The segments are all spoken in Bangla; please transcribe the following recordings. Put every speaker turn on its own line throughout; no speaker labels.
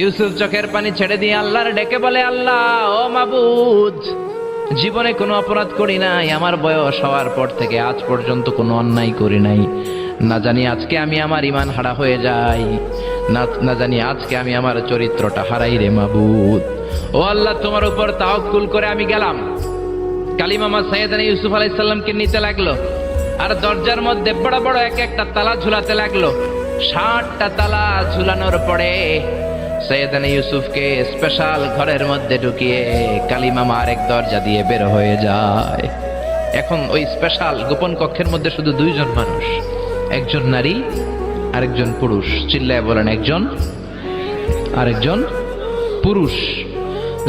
ইউসুফ চোখের পানি ছেড়ে দিয়ে আল্লাহর ডেকে বলে, আল্লাহ, ও মাবুদ, জীবনে কোনো অপরাধ করি নাই। আমার বয়স হওয়ার পর থেকে আজ পর্যন্ত কোনো অন্যায় করি নাই। না জানি আজকে আমি আমার ইমান হারা হয়ে যাই। না জানি আজকে আমি আমার চরিত্রটা হারাই রে মাবুদ। ও আল্লাহ, তোমার উপর তাওকুল করে আমি গেলাম। কালিমামা সৈয়দানা ইউসুফ আলাইসাল্লামকে নিতে লাগল। আর দরজার মধ্যে বড় বড় এক একটা তালা ঝুলাতে লাগল। ষাটটা তালা ঝুলানোর পরে সৈয়দানা ইউসুফকে স্পেশাল ঘরের মধ্যে ঢুকিয়ে কালিমামা আরেক দরজা দিয়ে বের হয়ে যায়। এখন ওই স্পেশাল গোপন কক্ষের মধ্যে শুধু দুইজন মানুষ। একজন নারী, আরেকজন পুরুষ। চিল্লায় বলেন, একজন, আরেকজন পুরুষ।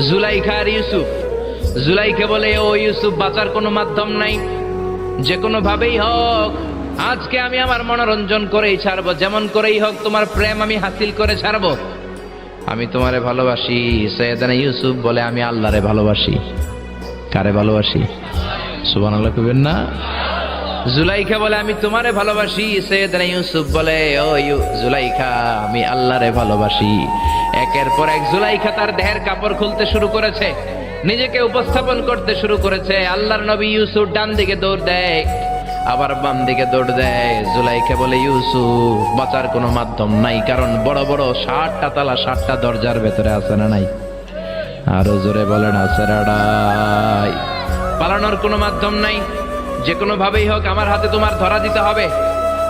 জুলাইখা আর ইউসুফ। জুলাইকে বলে, ও ইউসুফ, বাঁচার কোনো মাধ্যম নাই। যে কোনো ভাবেই হোক, আজকে আমি আমার মনোরঞ্জন করেই ছাড়বো। যেমন করেই হোক, তোমার প্রেম আমি হাসিল করে ছাড়বো। আমি তোমারে ভালোবাসি, সৈয়দানা ইউসুফ বলে আমি আল্লাহরে ভালোবাসি। কারে ভালোবাসি? সুবান আল্লাহ কবেন না। জুলাইখা বলে আমি তোমারে ভালোবাসি, সৈয়দনা ইউসুফ বলে, ও জুলাইখা, আমি আল্লাহরে ভালোবাসি। একের পর এক জুলাইখা তার দেহের কাপড় খুলতে শুরু করেছে, নিজেকে উপস্থাপন করতে শুরু করেছে। আল্লাহর নবী ইউসুফ ডান দিকে দৌড় দেয় আবার বাম দিকে দৌড় দেয়। জুলাইখা বলে, ইউসুফ, বাঁচার কোনো মাধ্যম নাই, কারণ বড় বড় ষাটটা তালা, ষাটটা দরজার ভেতরে আছে না নাই? আরও জোরে বলেন, আছে রাডাই পালানোর কোনো মাধ্যম নাই। যে কোনো ভাবেই হোক, আমার হাতে তোমার ধরা দিতে হবে।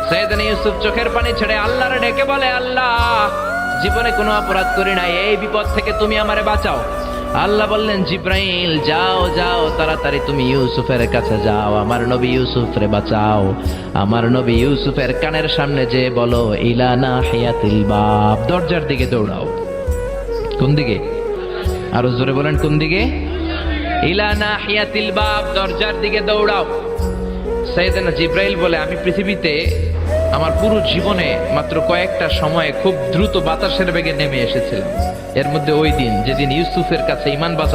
সৈয়দান ইউসুফ চোখের পানি ছেড়ে আল্লাহরে ডেকে বলে, আল্লাহ, জীবনে কোনো অপরাধ করি নাই। এই বিপদ থেকে তুমি আমারে বাঁচাও। আল্লাহ বললেন, জিব্রাইল, যাও যাও, তাড়াতাড়ি তুমি ইউসুফের কাছে যাও, আমার নবী ইউসুফ রে বাঁচাও, আমার নবী ইউসুফের কানের সামনে যে বলো ইলানা হিয়াতিল বাপ দরজার দিকে দৌড়াও। কোন দিকে? আরও জোরে বলেন, কোন দিকে? ইলানা হিয়াতিল বাপ দরজার দিকে দৌড়াও। সৈয়দানা জিব্রাইল বলে, আমি পৃথিবীতে আমার পুরো জীবনে মাত্র কয়েকটা সময়ে খুব দ্রুত বাতাসের বেগে নেমে এসেছিলাম। এর মধ্যে ওই দিন যেদিন ইউসুফের কাছে ইমান বাঁচা